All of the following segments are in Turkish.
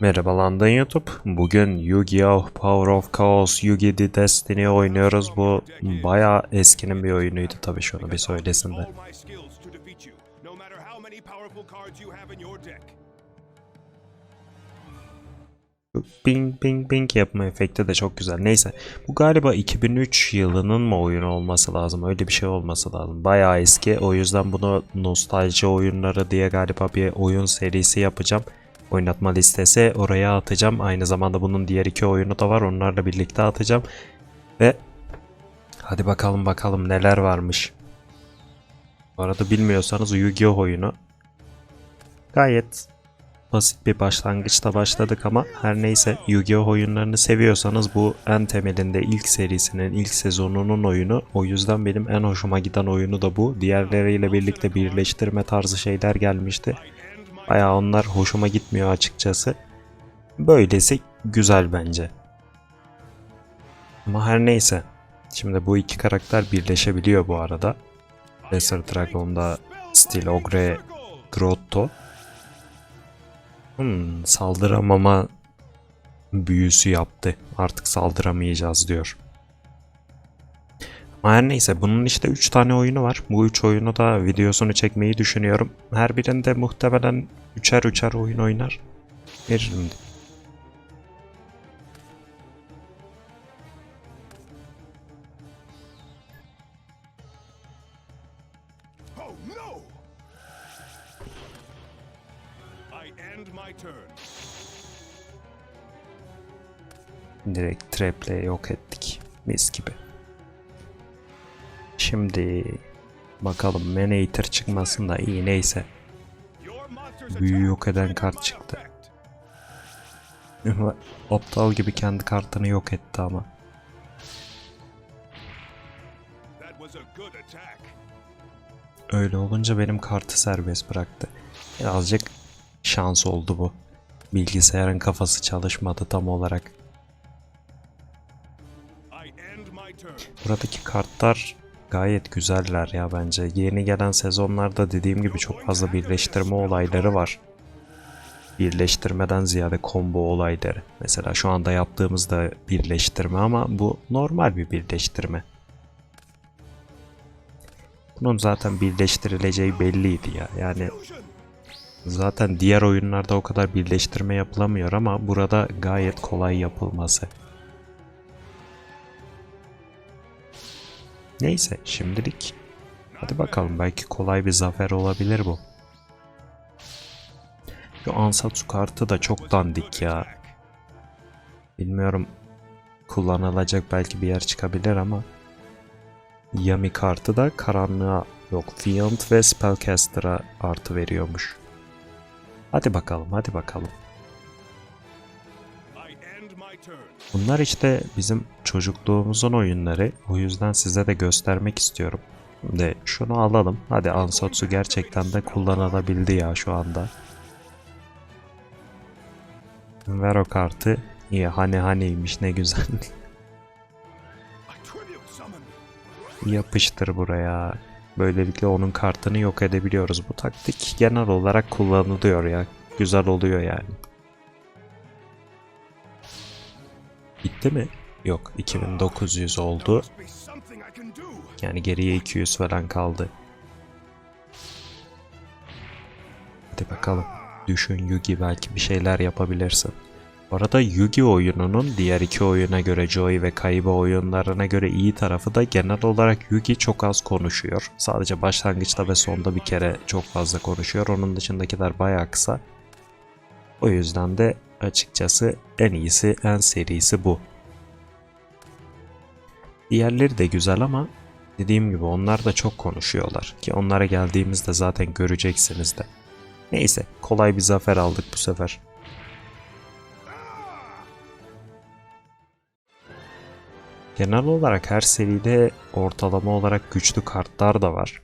Merhaba London YouTube. Bugün Yu-Gi-Oh! Power of Chaos Yu-Gi The Destiny oynuyoruz. Bu bayağı eskinin bir oyunuydu tabii şunu bir söylesin de. Bing bing bing yapma efekti de çok güzel. Neyse bu galiba 2003 yılının mı oyunu olması lazım. Öyle bir şey olması lazım. Bayağı eski. O yüzden bunu nostalji oyunları diye galiba bir oyun serisi yapacağım. Oynatma listesi oraya atacağım. Aynı zamanda bunun diğer iki oyunu da var. Onlarla birlikte atacağım. Ve hadi bakalım bakalım neler varmış. Bu arada bilmiyorsanız Yu-Gi-Oh oyunu gayet basit bir başlangıçta başladık ama her neyse Yu-Gi-Oh oyunlarını seviyorsanız bu en temelinde ilk serisinin ilk sezonunun oyunu. O yüzden benim en hoşuma giden oyunu da bu. Diğerleriyle birlikte birleştirme tarzı şeyler gelmişti. Bayağı onlar hoşuma gitmiyor açıkçası. Böylesi güzel bence. Ama her neyse. Şimdi bu iki karakter birleşebiliyor bu arada. Lesser Dragon'da Steel Ogre Grotto. Hmm, saldıramama büyüsü yaptı. Artık saldıramayacağız diyor. Her neyse bunun işte 3 tane oyunu var. Bu 3 oyunu da videosunu çekmeyi düşünüyorum. Her birinde muhtemelen 3'er 3'er oyun oynar. Veririm. Direkt traple yok ettik. Mis gibi. Şimdi bakalım Manator çıkmasın da iyi neyse. Büyü yok eden kart çıktı. Aptal gibi kendi kartını yok etti ama. Öyle olunca benim kartı serbest bıraktı. Birazcık şans oldu bu. Bilgisayarın kafası çalışmadı tam olarak. Buradaki kartlar gayet güzeller ya bence. Yeni gelen sezonlarda dediğim gibi çok fazla birleştirme olayları var. Birleştirmeden ziyade combo olayları. Mesela şu anda yaptığımız da birleştirme ama bu normal bir birleştirme. Bunun zaten birleştirileceği belliydi ya. Yani! Zaten diğer oyunlarda o kadar birleştirme yapılamıyor ama burada gayet kolay yapılması. Neyse şimdilik hadi bakalım belki kolay bir zafer olabilir bu. Şu Ansatsu kartı da çok dandik ya. Bilmiyorum kullanılacak belki bir yer çıkabilir ama Yami kartı da karanlığa yok Fiend ve Spellcaster'a artı veriyormuş. Hadi bakalım, hadi bakalım. Bunlar işte bizim çocukluğumuzun oyunları. O yüzden size de göstermek istiyorum. Şimdi şunu alalım. Hadi Ansatsu gerçekten de kullanılabildi ya şu anda. Ver o kartı. İyi hani haniymiş ne güzel. Yapıştır buraya. Böylelikle onun kartını yok edebiliyoruz. Bu taktik genel olarak kullanılıyor ya. Güzel oluyor yani. Bitti mi? Yok 2900 oldu. Yani geriye 200 falan kaldı. Hadi bakalım. Düşün Yugi belki bir şeyler yapabilirsin. Bu arada Yugi oyununun diğer iki oyuna göre Joy ve Kaiba oyunlarına göre iyi tarafı da genel olarak Yugi çok az konuşuyor. Sadece başlangıçta ve sonda bir kere çok fazla konuşuyor. Onun dışındakiler bayağı kısa. O yüzden de açıkçası en iyisi, en serisi bu. Diğerleri de güzel ama dediğim gibi onlar da çok konuşuyorlar ki onlara geldiğimizde zaten göreceksiniz de. Neyse kolay bir zafer aldık bu sefer. Genel olarak her seride ortalama olarak güçlü kartlar da var.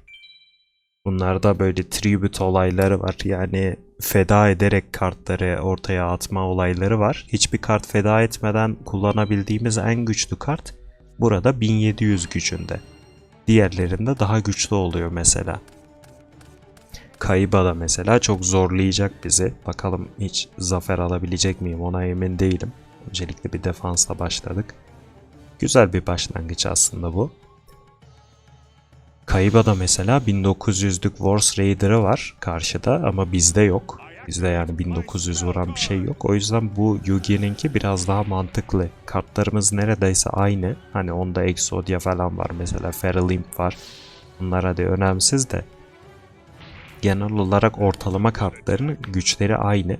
Bunlarda böyle tribute olayları var. Yani feda ederek kartları ortaya atma olayları var. Hiçbir kart feda etmeden kullanabildiğimiz en güçlü kart burada 1700 gücünde. Diğerlerinde daha güçlü oluyor mesela. Kayıba da mesela çok zorlayacak bizi. Bakalım hiç zafer alabilecek miyim ona emin değilim. Öncelikle bir defansla başladık. Güzel bir başlangıç aslında bu. Kayıba da mesela 1900'lük Wars Raider'ı var karşıda ama bizde yok. Bizde yani 1900 vuran bir şey yok. O yüzden bu Yugi'ninki biraz daha mantıklı. Kartlarımız neredeyse aynı. Hani onda Exodia falan var mesela. Feral Imp var. Bunlar hadi önemsiz de. Genel olarak ortalama kartların güçleri aynı.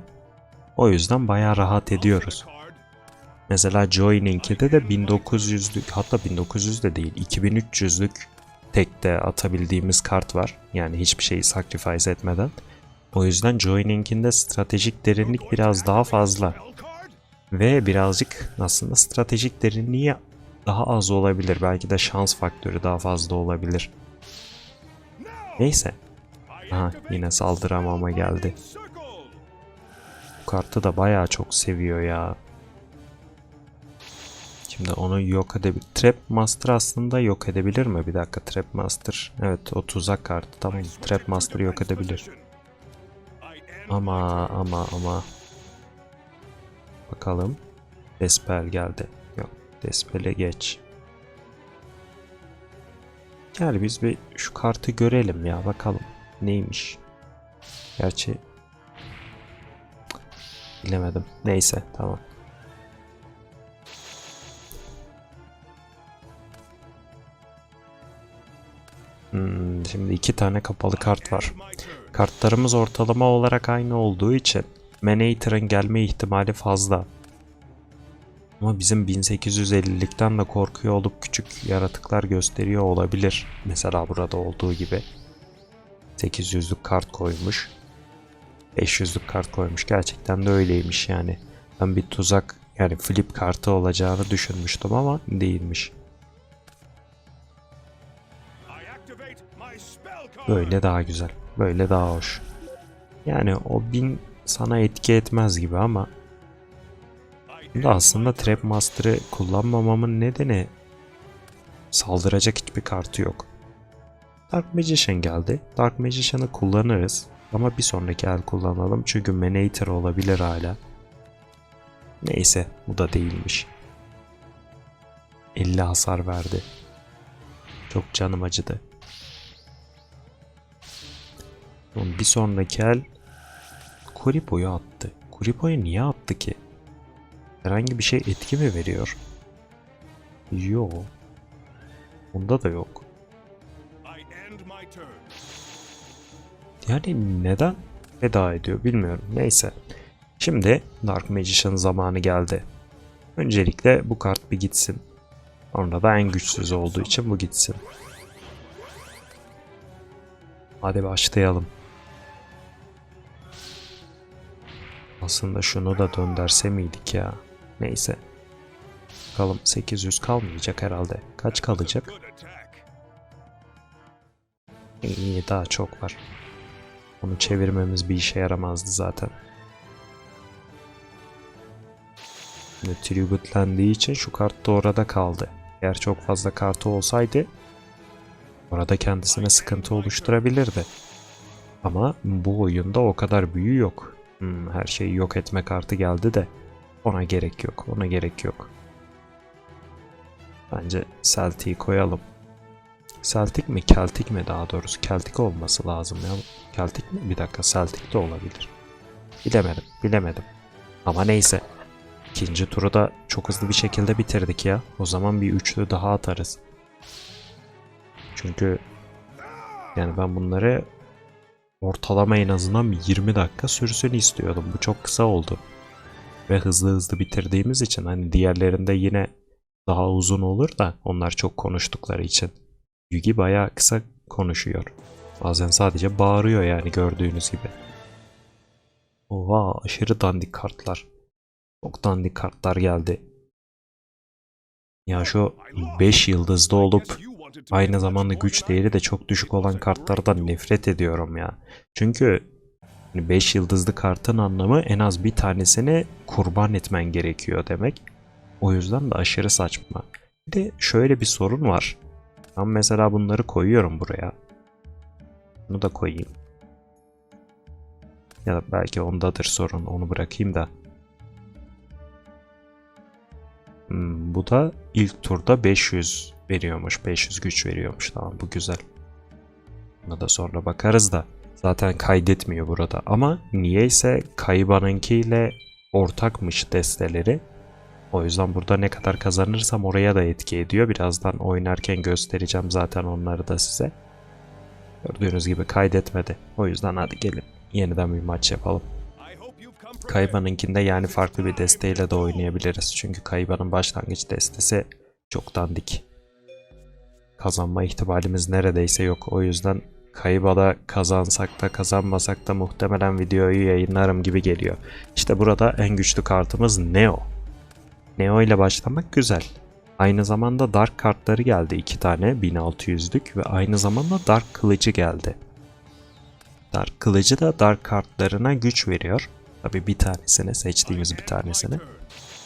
O yüzden bayağı rahat ediyoruz. Mesela Joy'ninkide de 1900'lük hatta 1900 de değil 2300'lük tekte atabildiğimiz kart var. Yani hiçbir şeyi sacrifice etmeden. O yüzden Joy'ninkinde stratejik derinlik biraz daha fazla. Ve birazcık aslında stratejik derinliği daha az olabilir. Belki de şans faktörü daha fazla olabilir. Neyse. Aha yine saldıramama geldi. Bu kartı da bayağı çok seviyor ya. Şimdi onu yok edebilir. Trap Master aslında yok edebilir mi? Bir dakika Trap Master. Evet o tuzak kartı tamam. Trap Master yok edebilir. Ama ama ama. Bakalım. Despel geldi. Yok. Despel'e geç. Gel biz bir şu kartı görelim ya bakalım. Neymiş? Gerçi bilemedim. Neyse tamam. Hmm, şimdi iki tane kapalı kart var. Kartlarımız ortalama olarak aynı olduğu için Manator'ın gelme ihtimali fazla. Ama bizim 1850'likten de korkuyor olup küçük yaratıklar gösteriyor olabilir. Mesela burada olduğu gibi. 800'lük kart koymuş. 500'lük kart koymuş. Gerçekten de öyleymiş yani. Ben bir tuzak yani flip kartı olacağını düşünmüştüm ama değilmiş. Böyle daha güzel. Böyle daha hoş. Yani o bin sana etki etmez gibi ama Şimdi aslında Trap Master'ı kullanmamamın nedeni saldıracak hiçbir kartı yok. Dark Magician geldi. Dark Magician'ı kullanırız. Ama bir sonraki el kullanalım çünkü Manator olabilir hala. Neyse bu da değilmiş. 50 hasar verdi. Çok canım acıdı. Oğlum Bir sonraki el Kuribo'yu attı. Kuribo'yu niye attı ki? Herhangi bir şey etki mi veriyor? Yo. Onda da yok. Yani neden veda ediyor bilmiyorum. Neyse. Şimdi Dark Magician zamanı geldi. Öncelikle bu kart bir gitsin. Sonra da en güçsüz olduğu için bu gitsin. Hadi başlayalım. Aslında şunu da dönderse miydik ya? Neyse. Bakalım 800 kalmayacak herhalde. Kaç kalacak? İyi daha çok var. Onu çevirmemiz bir işe yaramazdı zaten. Şimdi tributlendiği için şu kart da orada kaldı. Eğer çok fazla kartı olsaydı orada kendisine sıkıntı oluşturabilirdi. Ama bu oyunda o kadar büyü yok. Hmm, her şeyi yok etme kartı geldi de ona gerek yok. Ona gerek yok. Bence Celtic'i koyalım. Celtic mi? Celtic mi daha doğrusu? Celtic olması lazım ya. Celtic mi? Bir dakika Celtic de olabilir. Bilemedim. Bilemedim. Ama neyse. İkinci turu da çok hızlı bir şekilde bitirdik ya. O zaman bir üçlü daha atarız. Çünkü yani ben bunları ortalama en azından bir 20 dakika sürsün istiyordum. Bu çok kısa oldu. Ve hızlı hızlı bitirdiğimiz için hani diğerlerinde yine daha uzun olur da onlar çok konuştukları için. Yugi bayağı kısa konuşuyor. Bazen sadece bağırıyor yani gördüğünüz gibi. Oha aşırı dandik kartlar. Çok dandik kartlar geldi. Ya şu 5 yıldızlı olup aynı zamanda güç değeri de çok düşük olan kartlardan nefret ediyorum ya. Çünkü 5 yıldızlı kartın anlamı en az bir tanesini kurban etmen gerekiyor demek. O yüzden de aşırı saçma. Bir de şöyle bir sorun var. Ben mesela bunları koyuyorum buraya. Bunu da koyayım. Ya da belki ondadır sorun. Onu bırakayım da. Hmm, bu da ilk turda 500 veriyormuş. 500 güç veriyormuş. Tamam bu güzel. Buna da sonra bakarız da. Zaten kaydetmiyor burada. Ama niyeyse Kayba'nınkiyle ortakmış desteleri. O yüzden burada ne kadar kazanırsam oraya da etki ediyor. Birazdan oynarken göstereceğim zaten onları da size. Gördüğünüz gibi kaydetmedi. O yüzden hadi gelin yeniden bir maç yapalım. Kayba'nınkinde yani farklı bir desteğiyle de oynayabiliriz. Çünkü Kayba'nın başlangıç destesi çok dandik. Kazanma ihtimalimiz neredeyse yok. O yüzden Kayba'da kazansak da kazanmasak da muhtemelen videoyu yayınlarım gibi geliyor. İşte burada en güçlü kartımız Neo. Neo ile başlamak güzel. Aynı zamanda Dark kartları geldi iki tane 1600'lük ve aynı zamanda Dark kılıcı geldi. Dark kılıcı da Dark kartlarına güç veriyor. Tabi bir tanesini seçtiğimiz bir tanesini.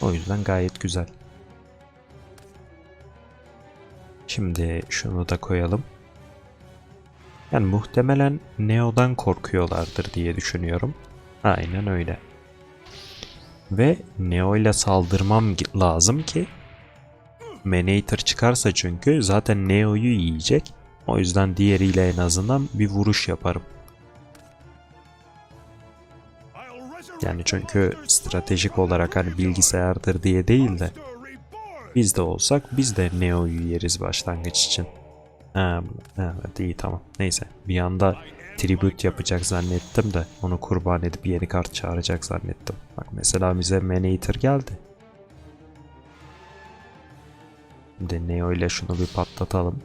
O yüzden gayet güzel. Şimdi şunu da koyalım. Yani muhtemelen Neo'dan korkuyorlardır diye düşünüyorum. Aynen öyle. Ve Neo ile saldırmam lazım ki Manator çıkarsa çünkü zaten Neo'yu yiyecek. O yüzden diğeriyle en azından bir vuruş yaparım. Yani çünkü stratejik olarak hani bilgisayardır diye değil de. Biz de olsak biz de Neo'yu yeriz başlangıç için. Ha, evet iyi tamam. Neyse bir anda tribute yapacak zannettim de onu kurban edip yeni kart çağıracak zannettim. Bak mesela bize Manator geldi. Şimdi Neo ile şunu bir patlatalım.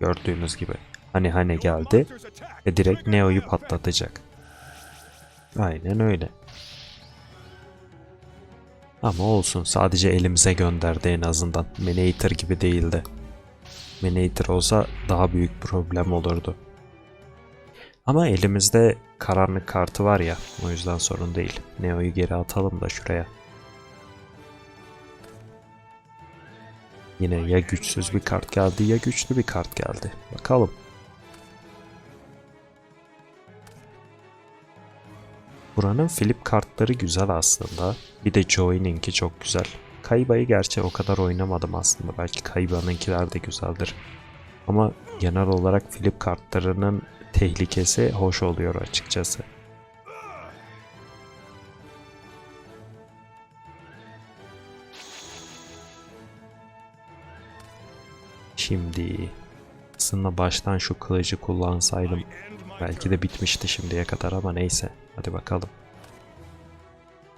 Gördüğünüz gibi. Hani hani geldi ve direkt Neo'yu patlatacak. Aynen öyle. Ama olsun sadece elimize gönderdi en azından. Manator gibi değildi. Manator olsa daha büyük problem olurdu. Ama elimizde karanlık kartı var ya o yüzden sorun değil. Neo'yu geri atalım da şuraya. Yine ya güçsüz bir kart geldi ya güçlü bir kart geldi. Bakalım. Buranın flip kartları güzel aslında. Bir de Joey'ninki çok güzel. Kayba'yı gerçi o kadar oynamadım aslında. Belki Kayba'nınkiler de güzeldir. Ama genel olarak flip kartlarının tehlikesi hoş oluyor açıkçası. Şimdi aslında baştan şu kılıcı kullansaydım Belki de bitmişti şimdiye kadar ama neyse. Hadi bakalım.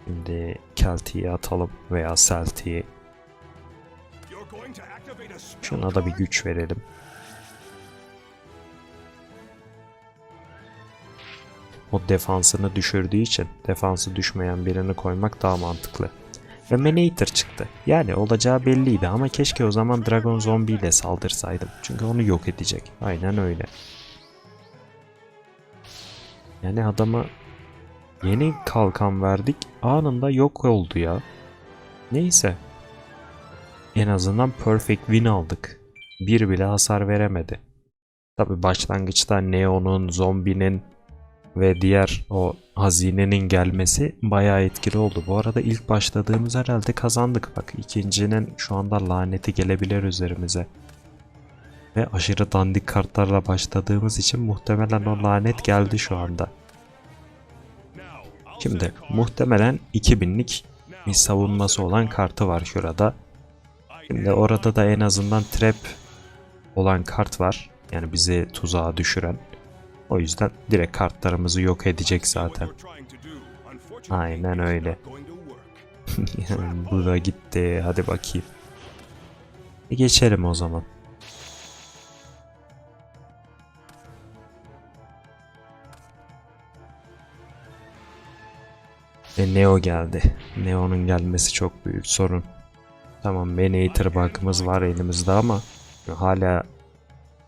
Şimdi Kelti'yi atalım veya spell Şuna da bir güç verelim. O defansını düşürdüğü için defansı düşmeyen birini koymak daha mantıklı. Ve Manator çıktı. Yani olacağı belliydi ama keşke o zaman Dragon Zombie ile saldırsaydım. Çünkü onu yok edecek. Aynen öyle. Yani adama yeni kalkan verdik anında yok oldu ya. Neyse. En azından perfect win aldık. Bir bile hasar veremedi. Tabi başlangıçta Neo'nun, zombinin ve diğer o hazinenin gelmesi bayağı etkili oldu. Bu arada ilk başladığımız herhalde kazandık. Bak ikincinin şu anda laneti gelebilir üzerimize. Ve aşırı dandik kartlarla başladığımız için muhtemelen o lanet geldi şu anda. Şimdi muhtemelen 2000'lik Now, bir savunması olan kartı var şurada. Şimdi orada da en azından trap olan kart var. Yani bizi tuzağa düşüren. O yüzden direkt kartlarımızı yok edecek zaten. Aynen öyle. bu da gitti. Hadi bakayım. E geçelim o zaman. Ve Neo geldi. Neo'nun gelmesi çok büyük sorun. Tamam Manator bug'ımız var elimizde ama hala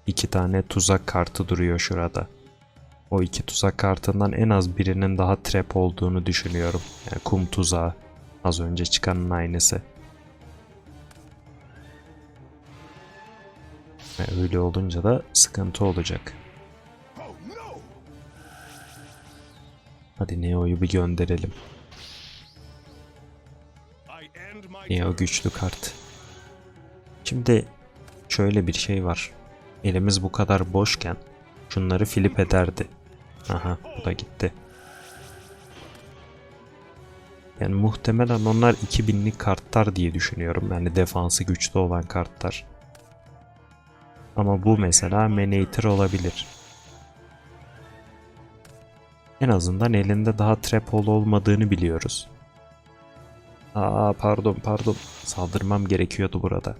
iki tane tuzak kartı duruyor şurada. O iki tuzak kartından en az birinin daha trap olduğunu düşünüyorum. Yani kum tuzağı. Az önce çıkanın aynısı. Ve öyle olunca da sıkıntı olacak. Hadi Neo'yu bir gönderelim. Neo güçlü kart. Şimdi şöyle bir şey var. Elimiz bu kadar boşken şunları flip ederdi. Aha bu da gitti. Yani muhtemelen onlar 2000'lik kartlar diye düşünüyorum. Yani defansı güçlü olan kartlar. Ama bu mesela Manator olabilir. En azından elinde daha trap hole olmadığını biliyoruz. Aa pardon pardon. Saldırmam gerekiyordu burada.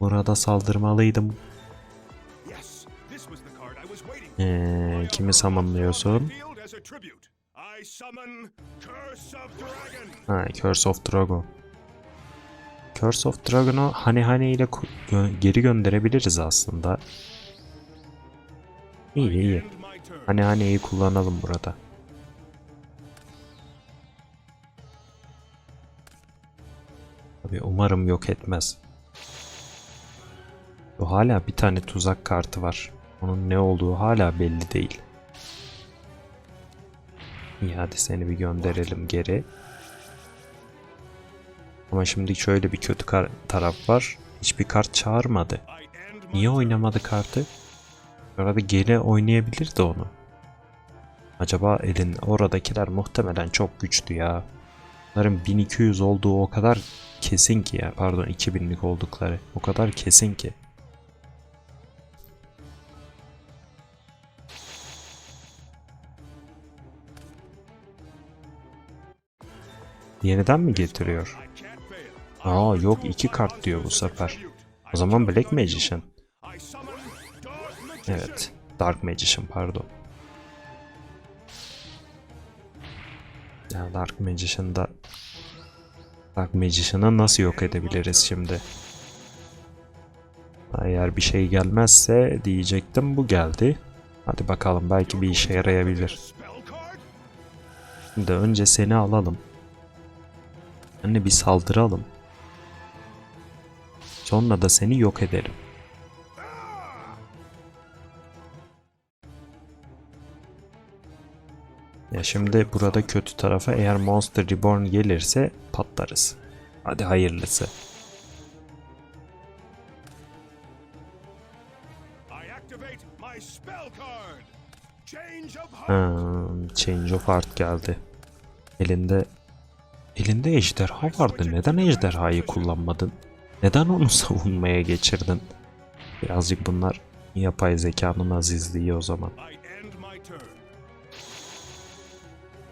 Burada saldırmalıydım. Yes, Ee, kimi summonlıyorsun? Ha, Curse of Dragon. Curse of Dragon'u hani hani ile gö- geri gönderebiliriz aslında. İyi iyi. Hani hani'yi kullanalım burada. Tabii umarım yok etmez. Bu hala bir tane tuzak kartı var. Onun ne olduğu hala belli değil. İyi hadi seni bir gönderelim geri. Ama şimdi şöyle bir kötü taraf var. Hiçbir kart çağırmadı. Niye oynamadı kartı? Arada geri oynayabilirdi onu. Acaba elin oradakiler muhtemelen çok güçlü ya. Bunların 1200 olduğu o kadar kesin ki ya. Pardon 2000'lik oldukları. O kadar kesin ki. Yeniden mi getiriyor? Aa yok iki kart diyor bu sefer. O zaman Black Magician. Evet. Dark Magician pardon. Ya Dark Magician'da Dark Magician'ı nasıl yok edebiliriz şimdi? Eğer bir şey gelmezse diyecektim bu geldi. Hadi bakalım belki bir işe yarayabilir. Şimdi önce seni alalım. Anne bir saldıralım. Sonra da seni yok edelim. Ya şimdi burada kötü tarafa eğer Monster Reborn gelirse patlarız. Hadi hayırlısı. Hmm, Change of Heart geldi. Elinde elinde ejderha vardı. Neden ejderhayı kullanmadın? Neden onu savunmaya geçirdin? Birazcık bunlar yapay zekanın azizliği o zaman.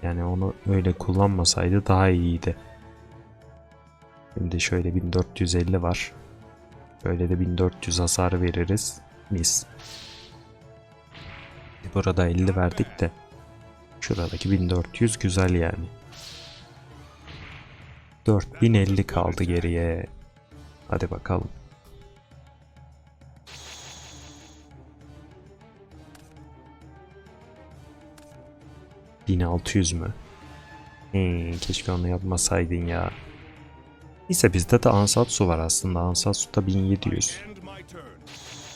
Yani onu öyle kullanmasaydı daha iyiydi. Şimdi şöyle 1450 var. Böyle de 1400 hasar veririz. Mis. Burada 50 verdik de. Şuradaki 1400 güzel yani. 4050 kaldı geriye. Hadi bakalım. ...1600 mü? Hmm, keşke onu yapmasaydın ya. Neyse bizde de Ansatsu var aslında. Ansatsu da 1700. End my turn.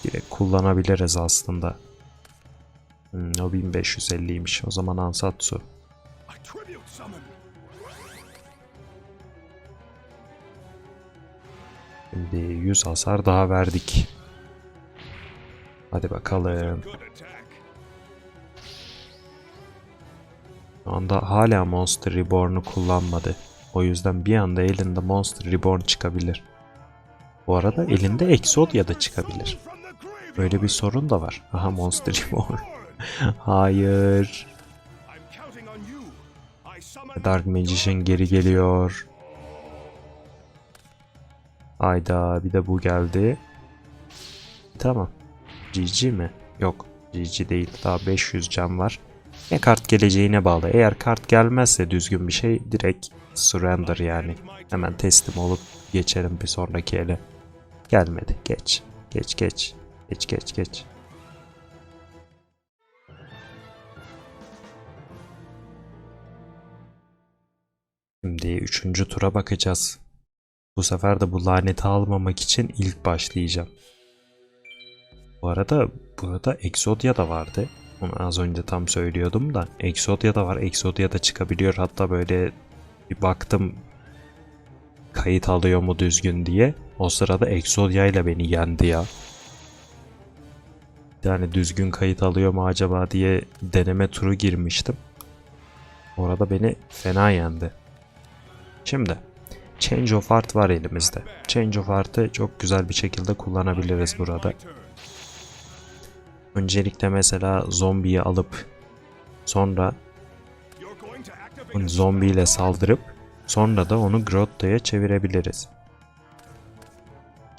Direkt kullanabiliriz aslında. Hmm, o 1550'ymiş. O zaman Ansatsu. Şimdi 100 hasar daha verdik. Hadi bakalım. Şu anda hala Monster Reborn'u kullanmadı. O yüzden bir anda elinde Monster Reborn çıkabilir. Bu arada elinde Exodia da çıkabilir. Böyle bir sorun da var. Aha Monster Reborn. Hayır. Dark Magician geri geliyor. Ayda bir de bu geldi. Tamam. GG mi? Yok. GG değil. Daha 500 can var. Ne kart geleceğine bağlı. Eğer kart gelmezse düzgün bir şey direkt surrender yani. Hemen teslim olup geçerim bir sonraki ele. Gelmedi. Geç. Geç geç. Geç geç geç. Şimdi üçüncü tura bakacağız. Bu sefer de bu laneti almamak için ilk başlayacağım. Bu arada burada Exodia da vardı. Onu az önce tam söylüyordum da. Exodia da var. Exodia da çıkabiliyor. Hatta böyle bir baktım kayıt alıyor mu düzgün diye. O sırada Exodia ile beni yendi ya. Yani düzgün kayıt alıyor mu acaba diye deneme turu girmiştim. Orada beni fena yendi. Şimdi Change of Heart var elimizde. Change of Heart'ı çok güzel bir şekilde kullanabiliriz burada. Öncelikle mesela zombiyi alıp sonra zombiyle saldırıp sonra da onu Grotto'ya çevirebiliriz.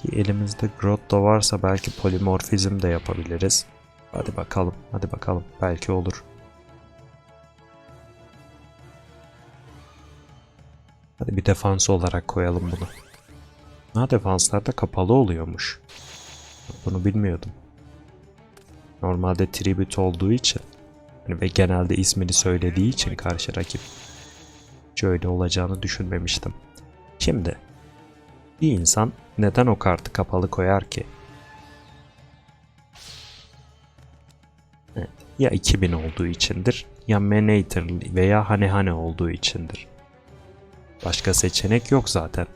Ki elimizde Grotto varsa belki polimorfizm de yapabiliriz. Hadi bakalım, hadi bakalım. Belki olur. Hadi bir defans olarak koyalım bunu. Ha defanslarda kapalı oluyormuş. Bunu bilmiyordum. Normalde tribute olduğu için hani ve genelde ismini söylediği için karşı rakip hiç öyle olacağını düşünmemiştim. Şimdi bir insan neden o kartı kapalı koyar ki? Evet, ya 2000 olduğu içindir ya Menator veya Hane Hane olduğu içindir. Başka seçenek yok zaten.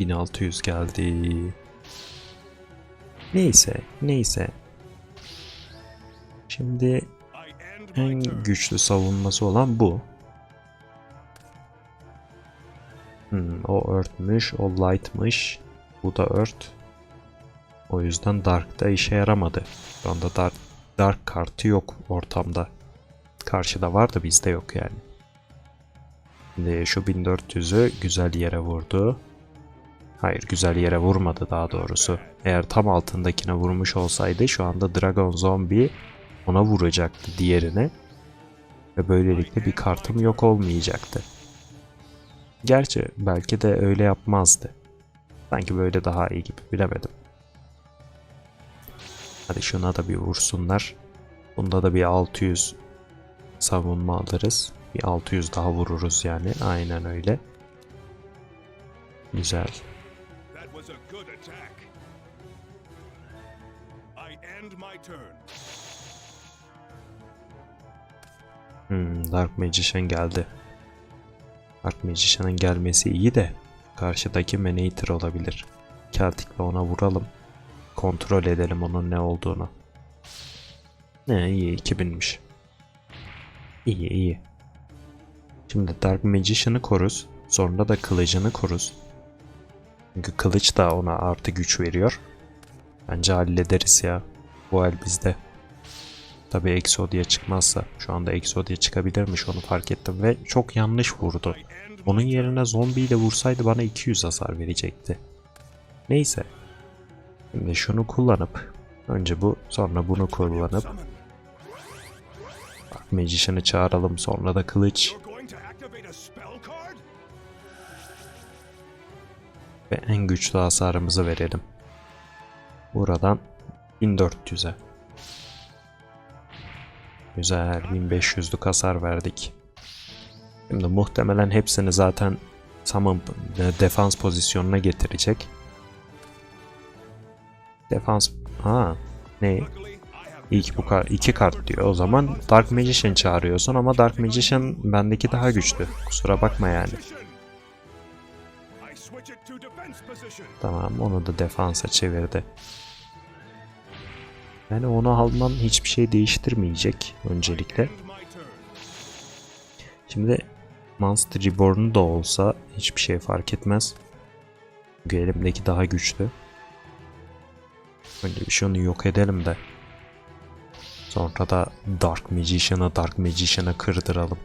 1600 geldi. Neyse, neyse. Şimdi en güçlü savunması olan bu. Hmm, o Earth'müş, o Light'mış. Bu da Earth. O yüzden Dark'ta işe yaramadı. Şu anda Dark, Dark kartı yok ortamda. Karşıda var da bizde yok yani. Şimdi şu 1400'ü güzel yere vurdu. Hayır güzel yere vurmadı daha doğrusu. Eğer tam altındakine vurmuş olsaydı şu anda Dragon Zombie ona vuracaktı diğerine. Ve böylelikle bir kartım yok olmayacaktı. Gerçi belki de öyle yapmazdı. Sanki böyle daha iyi gibi bilemedim. Hadi şuna da bir vursunlar. Bunda da bir 600 savunma alırız. Bir 600 daha vururuz yani. Aynen öyle. Güzel. Hmm, Dark Magician geldi. Dark Magician'ın gelmesi iyi de karşıdaki Menator olabilir. Celtic'le ona vuralım. Kontrol edelim onun ne olduğunu. Ne iyi 2000'miş. İyi iyi. Şimdi Dark Magician'ı koruz. Sonra da kılıcını koruz. Çünkü kılıç da ona artı güç veriyor. Bence hallederiz ya. Bu el bizde. Tabii Exodia çıkmazsa. Şu anda Exodia çıkabilirmiş onu fark ettim ve çok yanlış vurdu. Onun yerine zombiyle vursaydı bana 200 hasar verecekti. Neyse. Şimdi şunu kullanıp önce bu sonra bunu kullanıp Magician'ı çağıralım sonra da kılıç ve en güçlü hasarımızı verelim. Buradan 1400'e. Güzel 1500'lük hasar verdik. Şimdi muhtemelen hepsini zaten summon e, defans pozisyonuna getirecek. Defans... Ha ne? İlk bu kar iki kart diyor. O zaman Dark Magician çağırıyorsun ama Dark Magician bendeki daha güçlü. Kusura bakma yani. Tamam onu da defansa çevirdi. Yani onu alman hiçbir şey değiştirmeyecek öncelikle. Şimdi Monster Reborn'u da olsa hiçbir şey fark etmez. Çünkü elimdeki daha güçlü. Önce bir şunu yok edelim de. Sonra da Dark Magician'a Dark Magician'a kırdıralım.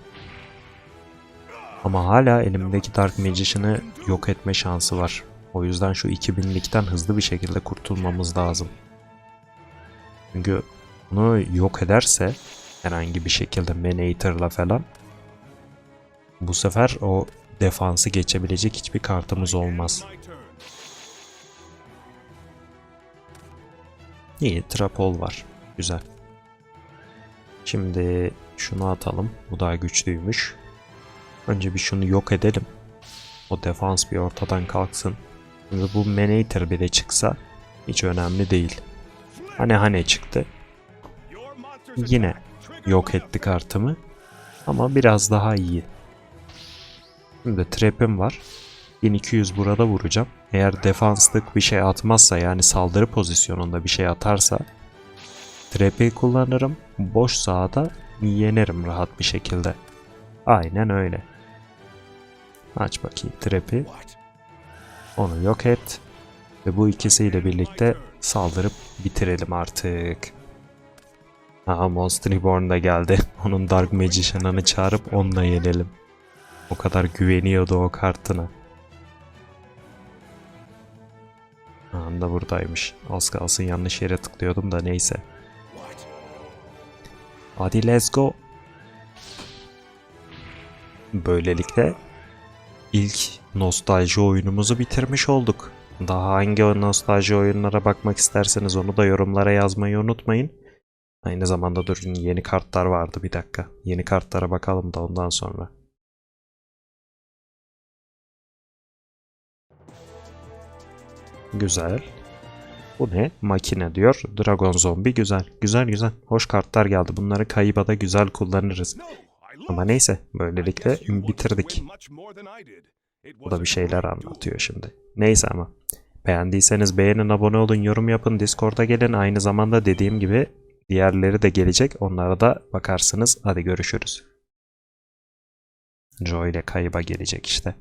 Ama hala elimdeki Dark Magician'ı yok etme şansı var. O yüzden şu 2000'likten hızlı bir şekilde kurtulmamız lazım. Çünkü bunu yok ederse herhangi bir şekilde Menator'la falan bu sefer o defansı geçebilecek hiçbir kartımız olmaz. İyi, Trapol var. Güzel. Şimdi şunu atalım. Bu daha güçlüymüş. Önce bir şunu yok edelim. O defans bir ortadan kalksın. Şimdi bu Menator bile çıksa Hiç önemli değil. Hani hani çıktı. Yine yok etti kartımı. Ama biraz daha iyi. Şimdi trap'im var. 1200 burada vuracağım. Eğer defanslık bir şey atmazsa yani saldırı pozisyonunda bir şey atarsa trap'i kullanırım. Boş sahada yenerim rahat bir şekilde. Aynen öyle. Aç bakayım. What? Onu yok et. Ve bu ikisiyle birlikte saldırıp bitirelim artık. Aha Monster Reborn da geldi. Onun Dark Magician'ını çağırıp onunla yenelim. O kadar güveniyordu o kartına. Anda buradaymış. Az kalsın yanlış yere tıklıyordum da neyse. Hadi let's go. Böylelikle ilk nostalji oyunumuzu bitirmiş olduk. Daha hangi nostalji oyunlara bakmak isterseniz onu da yorumlara yazmayı unutmayın. Aynı zamanda durun yeni kartlar vardı bir dakika. Yeni kartlara bakalım da ondan sonra. Güzel. Bu ne? Makine diyor. Dragon Zombie güzel. Güzel güzel. Hoş kartlar geldi. Bunları kayıba da güzel kullanırız. Ama neyse böylelikle bitirdik. Bu da bir şeyler anlatıyor şimdi. Neyse ama. Beğendiyseniz beğenin, abone olun, yorum yapın, Discord'a gelin. Aynı zamanda dediğim gibi diğerleri de gelecek. Onlara da bakarsınız. Hadi görüşürüz. Joy ile kayıba gelecek işte.